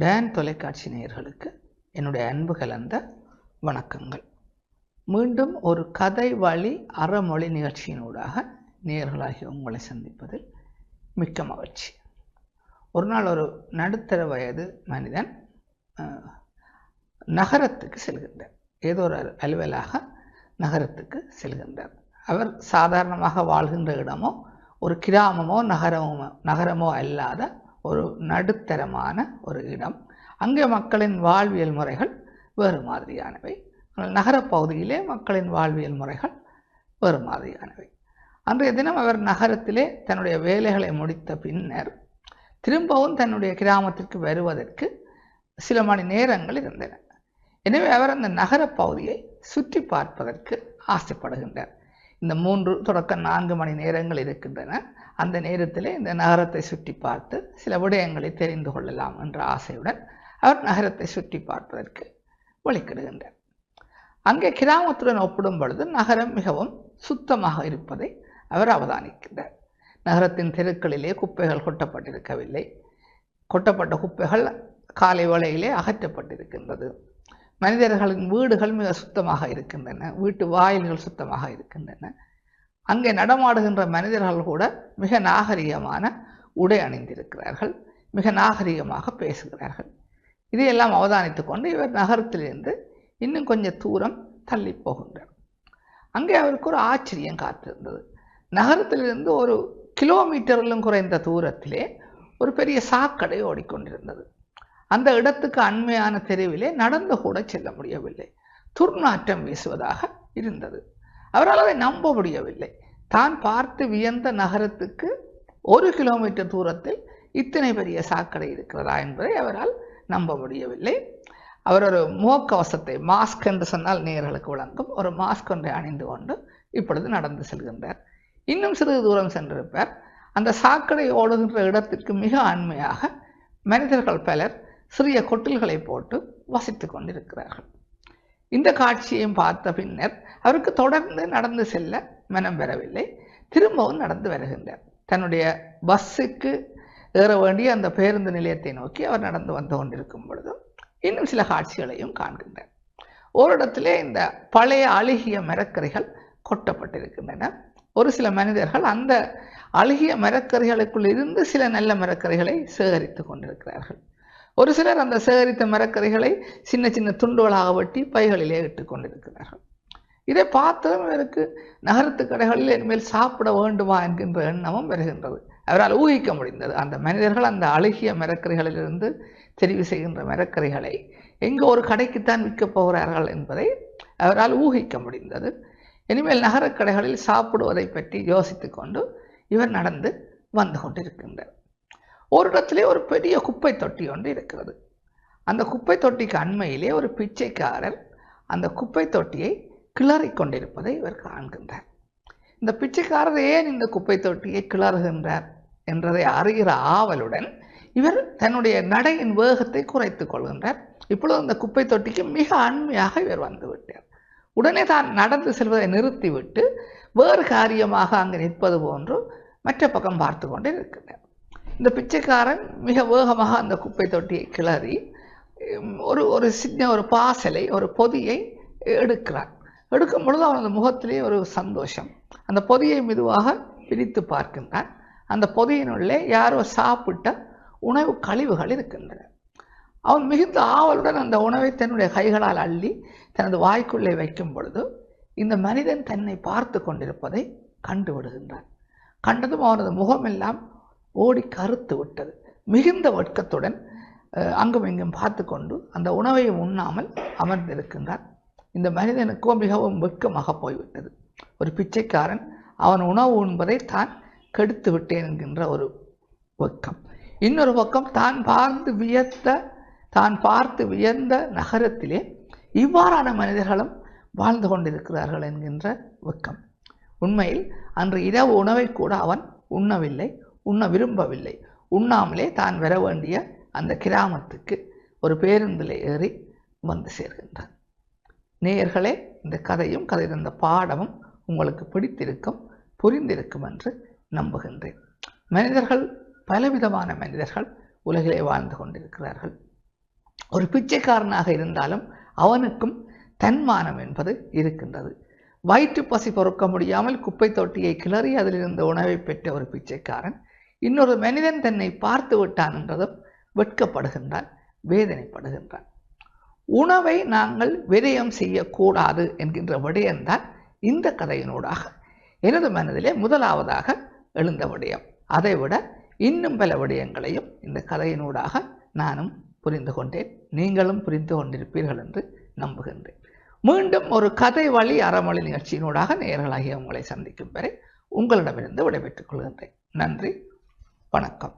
Tan தொலைக்காட்சி நேயர்களுக்கு என்னுடைய அன்பு கலந்த வணக்கங்கள். மீண்டும் ஒரு கதை வழி அறமொழி நிகழ்ச்சியினூடாக நேயர்களாகிய உங்களை சந்திப்பதில் மிக்க மகிழ்ச்சி. ஒரு நாள் ஒரு நடுத்தர வயது மனிதன் நகரத்துக்கு செல்கின்றார். ஏதோ ஒரு அலுவலாக நகரத்துக்கு செல்கின்றார். அவர் சாதாரணமாக வாழ்கின்ற இடமோ ஒரு கிராமமோ நகரமோ நகரமோ அல்லாத ஒரு நடுத்தரமான ஒரு இடம். அங்கே மக்களின் வாழ்வியல் முறைகள் வேறு மாதிரியானவை. நகரப்பகுதியிலே மக்களின் வாழ்வியல் முறைகள் வேறு மாதிரியானவை. அன்றைய தினம் அவர் நகரத்திலே தன்னுடைய வேலைகளை முடித்த பின்னர் திரும்பவும் தன்னுடைய கிராமத்திற்கு வருவதற்கு சில மணி நேரங்கள் இருந்தன. எனவே அவர் அந்த நகரப்பகுதியை சுற்றி பார்ப்பதற்கு ஆசைப்படுகின்றார். இந்த மூன்று தொடக்க நான்கு மணி நேரங்கள் இருக்கின்றன. அந்த நேரத்தில் இந்த நகரத்தை சுற்றி பார்த்து சில விடயங்களை தெரிந்து கொள்ளலாம் என்ற ஆசையுடன் அவர் நகரத்தை சுற்றி பார்ப்பதற்கு வழிக்கிடுகின்றார் அங்கே கிராமத்துடன் ஒப்பிடும் பொழுது நகரம் மிகவும் சுத்தமாக இருப்பதை அவர் அவதானிக்கின்றார். நகரத்தின் தெருக்களிலே குப்பைகள் கொட்டப்பட்டிருக்கவில்லை. கொட்டப்பட்ட குப்பைகள் காலை வேளையிலே அகற்றப்பட்டிருக்கின்றது. மனிதர்களின் வீடுகள் மிக சுத்தமாக இருக்கின்றன. வீட்டு வாயில்கள் சுத்தமாக இருக்கின்றன. அங்கே நடமாடுகின்ற மனிதர்கள் கூட மிக நாகரிகமான உடை அணிந்திருக்கிறார்கள். மிக நாகரிகமாக பேசுகிறார்கள். இதையெல்லாம் அவதானித்து கொண்டு இவர் நகரத்திலிருந்து இன்னும் கொஞ்சம் தூரம் தள்ளி போகின்றார். அங்கே அவருக்கு ஒரு ஆச்சரியம் காத்திருந்தது. நகரத்திலிருந்து ஒரு கிலோமீட்டரிலும் குறைந்த தூரத்திலே ஒரு பெரிய சாக்கடை ஓடிக்கொண்டிருந்தது. அந்த இடத்துக்கு அண்மையான தெருவிலே நடந்து கூட செல்ல முடியவில்லை. துர்நாற்றம் வீசுவதாக இருந்தது. அவரால் அதை நம்ப முடியவில்லை. தான் பார்த்து வியந்த நகரத்துக்கு ஒரு கிலோமீட்டர் தூரத்தில் இத்தனை பெரிய சாக்கடை இருக்கிறதா என்பதை அவரால் நம்ப முடியவில்லை. அவர் ஒரு முகக்கவசத்தை மாஸ்க் என்று சொன்னால் நேர்களுக்கு விளங்கும் ஒரு மாஸ்க் ஒன்றை அணிந்து கொண்டு இப்பொழுது நடந்து செல்கின்றார். இன்னும் சிறிது தூரம் சென்றிருப்பார். அந்த சாக்கடை ஓடுகின்ற இடத்திற்கு மிக அண்மையாக மனிதர்கள் பலர் சிறிய கொட்டில்களை போட்டு வசித்து கொண்டிருக்கிறார்கள். இந்த காட்சியையும் பார்த்த பின்னர் அவருக்கு தொடர்ந்து நடந்து செல்ல மனம் பெறவில்லை திரும்பவும் நடந்து வருகின்றார். தன்னுடைய பஸ்ஸுக்கு ஏற வேண்டிய அந்த பேருந்து நிலையத்தை நோக்கி அவர் நடந்து வந்து கொண்டிருக்கும் பொழுதும் இன்னும் சில காட்சிகளையும் காண்கின்றார். ஓரிடத்திலே இந்த பழைய அழுகிய மரக்கறிகள் கொட்டப்பட்டிருக்கின்றன. ஒரு சில மனிதர்கள் அந்த அழுகிய மரக்கறிகளுக்குள் இருந்து சில நல்ல மரக்கறிகளை சேகரித்து கொண்டிருக்கிறார்கள். ஒரு சிலர் அந்த சேகரித்த மரக்கறிகளை சின்ன சின்ன துண்டுகளாக வெட்டி பைகளிலே இட்டு கொண்டிருக்கிறார்கள். இதை பார்த்ததும் இவருக்கு நகரத்து கடைகளில் இனிமேல் சாப்பிட வேண்டுமா என்கின்ற எண்ணமும் வருகின்றது. அவரால் ஊகிக்க முடிந்தது. அந்த மனிதர்கள் அந்த அழுகிய மரக்கறிகளிலிருந்து தெரிவு செய்கின்ற மரக்கறிகளை எங்கே ஒரு கடைக்குத்தான் விற்கப் போகிறார்கள் என்பதை அவரால் ஊகிக்க முடிந்தது. இனிமேல் நகரக் கடைகளில் சாப்பிடுவதை பற்றி யோசித்து கொண்டு இவர் நடந்து வந்து கொண்டிருக்கின்றார். ஒரு இடத்திலே ஒரு பெரிய குப்பை தொட்டி ஒன்று இருக்கிறது. அந்த குப்பை தொட்டிக்கு அண்மையிலே ஒரு பிச்சைக்காரர் அந்த குப்பை தொட்டியை கிளறி கொண்டிருப்பதை இவர் காண்கின்றார். இந்த பிச்சைக்காரர் ஏன் இந்த குப்பை தொட்டியை கிளறுகின்றார் என்றதை அறிகிற ஆவலுடன் இவர் தன்னுடைய நடையின் வேகத்தை குறைத்து கொள்கின்றார். இப்பொழுது அந்த குப்பை தொட்டிக்கு மிக அண்மையாக இவர் வந்து விட்டார். உடனே தான் நடந்து செல்வதை நிறுத்திவிட்டு வேறு காரியமாக அங்கு நிற்பது போன்று மற்ற பக்கம் பார்த்து கொண்டே இருக்கின்றார் இந்த பிச்சைக்காரன் மிக வேகமாக அந்த குப்பை தொட்டியை கிளறி ஒரு ஒரு சின்ன ஒரு பாசலை ஒரு பொதியை எடுக்கிறான். எடுக்கும் பொழுது அவனது முகத்திலே ஒரு சந்தோஷம். அந்த பொதியை மெதுவாக பிரித்து பார்க்கின்றான். அந்த பொதியினுள்ளே யாரோ சாப்பிட்ட உணவு கழிவுகள் இருக்கின்றன. அவன் மிகுந்த ஆவலுடன் அந்த உணவை தன்னுடைய கைகளால் அள்ளி தனது வாய்க்குள்ளே வைக்கும் பொழுது இந்த மனிதன் தன்னை பார்த்து கொண்டிருப்பதை கண்டு விடுகின்றான். கண்டதும் அவனது முகமெல்லாம் ஓடி கருத்து விட்டது. மிகுந்த வெட்கத்துடன் அங்கும் இங்கும் பார்த்து கொண்டு அந்த உணவை உண்ணாமல் அமர்ந்திருக்கின்றான். இந்த மனிதனுக்கோ மிகவும் வெட்கமாக போய்விட்டது. ஒரு பிச்சைக்காரன் அவன் உணவு உண்பதை தான் கெடுத்து விட்டேன் என்கின்ற ஒரு வெக்கம் இன்னொரு பக்கம் தான் பார்த்து வியத்த தான் பார்த்து வியந்த நகரத்திலே இவ்வாறான மனிதர்களும் வாழ்ந்து கொண்டிருக்கிறார்கள் என்கின்ற வெக்கம் உண்மையில் அன்று இரவு உணவை கூட அவன் உண்ணவில்லை. உண்ண விரும்பவில்லை. உண்ணாமலே தான் வர வேண்டிய அந்த கிராமத்துக்கு ஒரு பேருந்தில் ஏறி வந்து சேர்கின்றான். நேயர்களே இந்த கதையும் கதை தந்த பாடமும் உங்களுக்கு பிடித்திருக்கும் புரிந்திருக்கும் என்று நம்புகின்றேன். மனிதர்கள் பலவிதமான மனிதர்கள் உலகிலே வாழ்ந்து கொண்டிருக்கிறார்கள். ஒரு பிச்சைக்காரனாக இருந்தாலும் அவனுக்கும் தன்மானம் என்பது இருக்கின்றது. வயிற்று பசி பொறுக்க முடியாமல் குப்பை தொட்டியை கிளறி அதிலிருந்த உணவை பெற்ற ஒரு பிச்சைக்காரன் இன்னொரு மனிதன் தன்னை பார்த்து விட்டான் என்றதும் வெட்கப்படுகின்றான் வேதனைப்படுகின்றான். உணவை நாங்கள் விரயம் செய்யக்கூடாது என்கின்ற விடயம்தான் இந்த கதையினூடாக. எனது மனதிலே முதலாவதாக எழுந்த விடயம். அதைவிட இன்னும் பல விடயங்களையும் இந்த கதையினூடாக நானும் புரிந்து கொண்டேன். நீங்களும் புரிந்து கொண்டிருப்பீர்கள் என்று நம்புகின்றேன். மீண்டும் ஒரு கதை வழி அறமொழி நிகழ்ச்சியினூடாக நேர்களாகிய உங்களை சந்திக்கும் வரை உங்களிடமிருந்து விடைபெற்றுக் கொள்கின்றேன். நன்றி. வணக்கம்.